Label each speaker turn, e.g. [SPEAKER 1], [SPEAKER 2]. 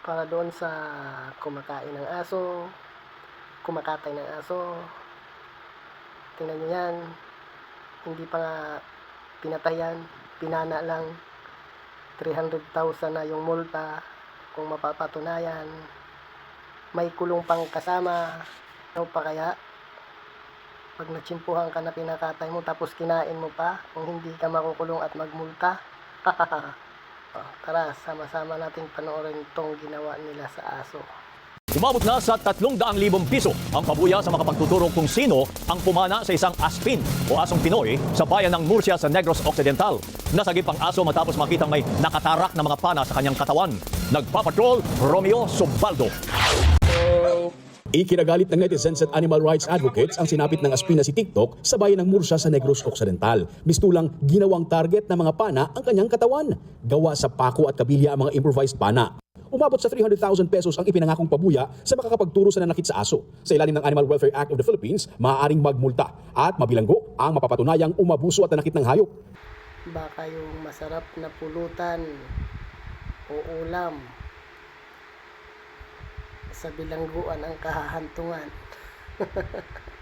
[SPEAKER 1] para doon sa kumakain ng aso, kumakatay ng aso. Tingnan nyo yan. Hindi pa nga pinatayan, pinana lang. 300,000 na yung multa kung mapapatunayan. May kulong pang kasama. Ano pa kaya? Pag natsimpuhan ka na pinakatay mo tapos kinain mo pa, kung hindi ka makukulong at magmulta. Tara, sama-sama nating panoorin itong ginawa nila sa aso.
[SPEAKER 2] Umabot na sa 300,000 piso ang pabuya sa makapagtuturo kung sino ang pumana sa isang aspin o asong Pinoy sa bayan ng Murcia sa Negros Occidental. Nasagip ang aso matapos makitang may nakatarak na mga pana sa kanyang katawan. Nagpapatrol, Romeo Subaldo.
[SPEAKER 3] Ikinagalit ng netizens at animal rights advocates ang sinapit ng aspina si TikTok sa bayan ng Murcia sa Negros Occidental. Mistulang ginawang target ng mga pana ang kanyang katawan. Gawa sa pako at kabilya ang mga improvised pana. Umabot sa 300,000 pesos ang ipinangakong pabuya sa makakapagturo sa nanakit sa aso. Sa ilalim ng Animal Welfare Act of the Philippines, maaaring magmulta at mabilanggo ang mapapatunayang umabuso at nanakit ng hayop.
[SPEAKER 1] Baka yung masarap na pulutan o ulam sa bilangguan ang kahahantungan.